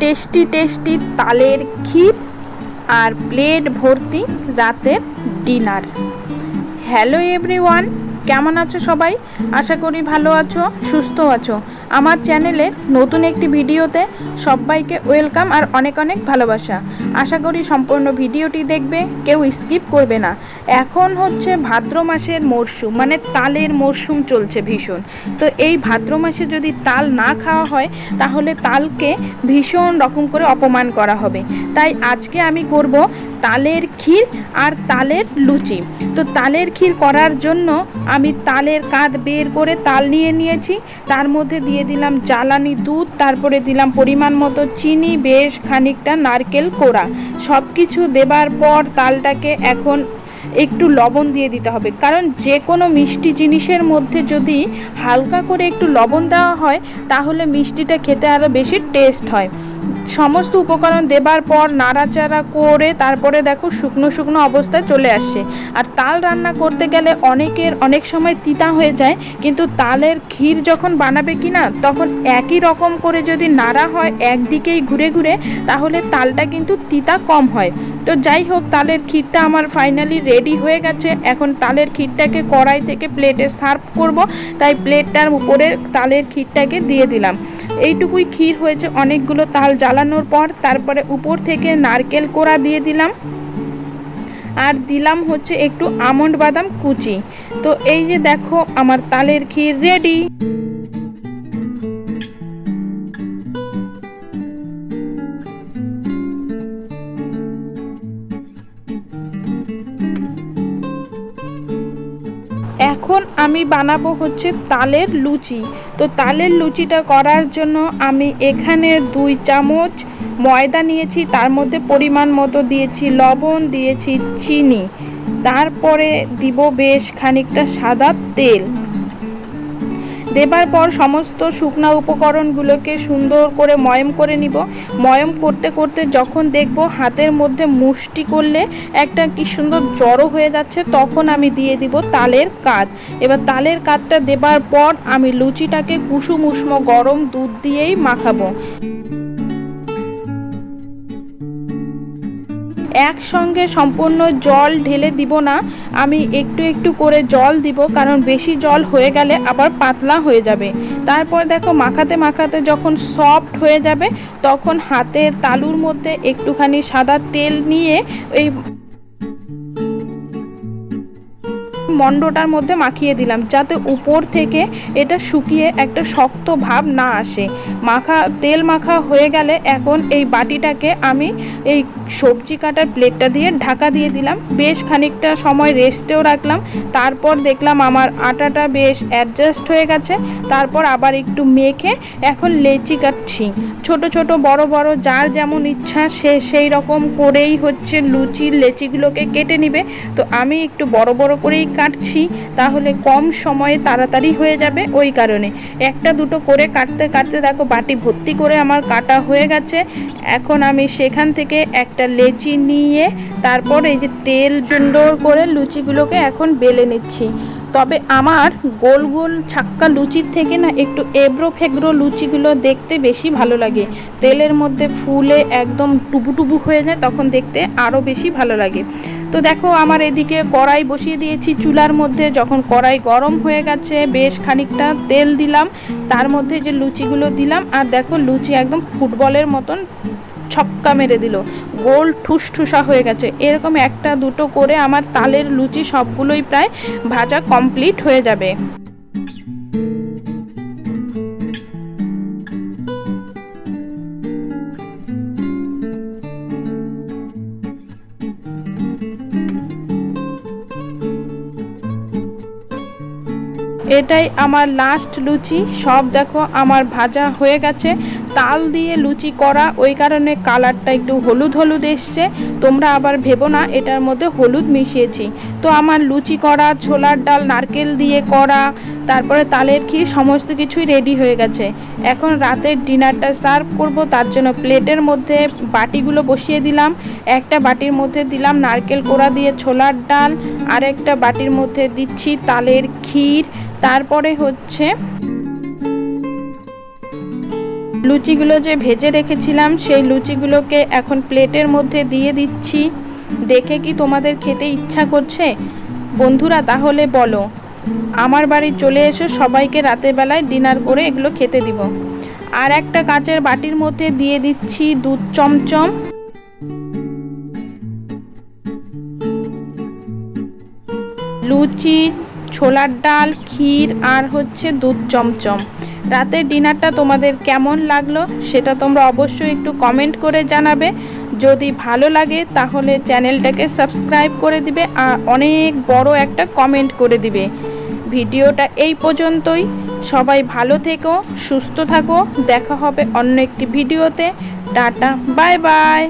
Tasty tasty তালের ক্ষীর আর plate ভর্তি রাতের ডিনার। হ্যালো এভরিওয়ান কেমন আছো সবাই? আশা করি ভালো আছো, সুস্থ আছো। আমার চ্যানেলে নতুন একটি ভিডিওতে সবাইকে ওয়েলকাম আর অনেক অনেক ভালোবাসা। আশা করি সম্পূর্ণ ভিডিওটি দেখবে, কেউ স্কিপ করবে না। এখন হচ্ছে ভাদ্র মাসের মরশুম মানে তালের মরশুম চলছে ভীষণ। তো এই ভাদ্র মাসে যদি তাল না খাওয়া হয়, তাহলে তালকে ভীষণ রকম করে অপমান করা হবে। তাই আজকে আমি করব তালের ক্ষীর আর তালের লুচি। তো তালের ক্ষীর করার জন্য আমি তালের কাঁধ বের করে তাল নিয়ে নিয়েছি। তার মধ্যে দিয়ে দিলাম জ্বালানি দুধ, তারপরে দিলাম পরিমাণ মতো চিনি, বেশ খানিকটা নারকেল কোড়া। সব কিছু দেবার পর তালটাকে এখন একটু লবণ দিয়ে দিতে হবে। কারণ যে কোনো মিষ্টি জিনিসের মধ্যে যদি হালকা করে একটু লবণ দেওয়া হয়, তাহলে মিষ্টিটা খেতে আরও বেশি টেস্ট হয়। সমস্ত উপকরণ দেবার পর নাড়াচাড়া করে তারপরে দেখো শুকনো শুকনো অবস্থায় চলে আসছে আর তাল রান্না করতে গেলে অনেকের অনেক সময় তিতা হয়ে যায়, কিন্তু তালের ক্ষীর যখন বানাবে কি না তখন একই রকম করে যদি নাড়া হয় একদিকেই ঘুরে ঘুরে, তাহলে তালটা কিন্তু তিতা কম হয়। তো যাই হোক, তালের ক্ষীরটা আমার ফাইনালি রেডি হয়ে গেছে। এখন তালের ক্ষীরটাকে কড়াই থেকে প্লেটে সার্ভ করব। তাই প্লেটটার উপরে তালের ক্ষীরটাকে দিয়ে দিলাম। এইটুকুই ক্ষীর হয়েছে, অনেকগুলো তাল জ্বালানোর পর তারপরে উপর থেকে নারকেল কোড়া দিয়ে দিলাম। আর দিলাম হচ্ছে একটু আমন্ড বাদাম কুচি। তো এই যে দেখো, আমার তালের ক্ষীর রেডি এখন আমি বানাবো হচ্ছে তালের লুচি। তো তালের লুচিটা করার জন্য আমি এখানে দুই চামচ ময়দা নিয়েছি, তার মধ্যে পরিমাণ মতো দিয়েছি লবণ, দিয়েছি চিনি। তারপরে দিব বেশ খানিকটা সাদা তেল। দেবার পর সমস্ত শুকনা উপকরণগুলোকে সুন্দর করে ময়ম করে নিব। ময়ম করতে করতে যখন দেখব হাতের মধ্যে মুষ্টি করলে একটা কি সুন্দর জড়ো হয়ে যাচ্ছে, তখন আমি দিয়ে দিব তালের কাত। এবার তালের কাতটা দেবার পর আমি লুচিটাকে কুসুম উষ্ম গরম দুধ দিয়েই মাখাবো। একসঙ্গে সম্পূর্ণ জল ঢেলে দিব না। আমি একটু একটু করে জল দিব, কারণ বেশি জল হয়ে গেলে আবার পাতলা হয়ে যাবে। তারপর দেখো মাখাতে মাখাতে যখন সফট হয়ে যাবে, তখন হাতের তালুর মধ্যে একটুখানি সাদা তেল নিয়ে এই মণ্ডটার মধ্যে মাখিয়ে দিলাম, যাতে উপর থেকে এটা শুকিয়ে একটা শক্ত ভাব না আসে। মাখা, তেল মাখা হয়ে গেলে এখন এই বাটিটাকে আমি এই সবজি কাটার প্লেটটা দিয়ে ঢাকা দিয়ে দিলাম। বেশ খানিকটা সময় রেস্টেও রাখলাম। তারপর দেখলাম আমার আটাটা বেশ অ্যাডজাস্ট হয়ে গেছে। তারপর আবার একটু মেখে এখন লেচি কাটছি। ছোট ছোট, বড় বড়, যার যেমন ইচ্ছা সে সেই রকম করেই হচ্ছে লুচির লেচিগুলোকে কেটে নিবে। তো আমি একটু বড় বড় করেই কাটছি, তাহলে কম সময়ে তাড়াতাড়ি হয়ে যাবে ওই কারণে। একটা দুটো করে কাটতে কাটতে দেখো বাটি ভর্তি করে আমার কাটা হয়ে গেছে। এখন আমি সেখান থেকে একটা লেচি নিয়ে তারপর এই যে তেল সুন্দর করে লুচিগুলোকে এখন বেলে নিচ্ছি। তবে আমার গোল গোল ছাক্কা লুচির থেকে না একটু এবড়ো ফেগড়ো লুচিগুলো দেখতে বেশি ভালো লাগে। তেলের মধ্যে ফুলে একদম টুবু টুবু হয়ে যায়, তখন দেখতে আরও বেশি ভালো লাগে। তো দেখো, আমার এদিকে কড়াই বসিয়ে দিয়েছি চুলার মধ্যে। যখন কড়াই গরম হয়ে গেছে, বেশ খানিকটা তেল দিলাম। তার মধ্যে যে লুচিগুলো দিলাম, আর দেখো লুচি একদম ফুটবলের মতন ছক্কা মেরে দিল। গোল ঠুসঠুসা হয়ে গেছে। এরকম একটা দুটো করে আমার তালের লুচি সবগুলোই প্রায় ভাজা কমপ্লিট হয়ে যাবে। এটাই আমার লাস্ট লুচি। সব দেখো, আমার ভাজা হয়ে গেছে। তাল দিয়ে লুচি করা, ওই কারণে কালারটা একটু হলুদ হলুদ এসছে। তোমরা আবার ভেবো না, এটার মধ্যে হলুদ মিশিয়েছি। তো আমার লুচি করা, ছোলার ডাল, নারকেল দিয়ে করা তারপরে তালের ক্ষীর সমস্ত কিছুই রেডি হয়ে গেছে। এখন রাতের ডিনারটা সার্ভ করব, তার জন্য প্লেটের মধ্যে বাটিগুলো বসিয়ে দিলাম। একটা বাটির মধ্যে দিলাম নারকেল কোড়া দিয়ে ছোলার ডাল, আর একটা বাটির মধ্যে দিচ্ছি তালের ক্ষীর। তারপরে হচ্ছে লুচিগুলো যে ভেজে রেখেছিলাম, সেই লুচিগুলোকে এখন প্লেটের মধ্যে দিয়ে দিচ্ছি। দেখে কি তোমাদের খেতে ইচ্ছা করছে? বন্ধুরা, তাহলে বলো। আমার বাড়ি চলে এসো, সবাইকে রাতের বেলায় ডিনার করে এগুলো খেতে দিব। আর একটা কাঁচের বাটির মধ্যে দিয়ে দিচ্ছি দুধ চমচম। লুচি, ছোলার ডাল, ক্ষীর আর হচ্ছে দুধ চমচম। রাতের ডিনারটা তোমাদের কেমন লাগল সেটা তোমরা অবশ্যই একটু কমেন্ট করে জানাবে। যদি ভালো লাগে তাহলে চ্যানেলটাকে সাবস্ক্রাইব করে দিবে আর অনেক বড় একটা কমেন্ট করে দিবে। ভিডিওটা এই পর্যন্তই। সবাই ভালো থেকো, সুস্থ থাকো। দেখা হবে অন্য একটি ভিডিওতে। Tata bye bye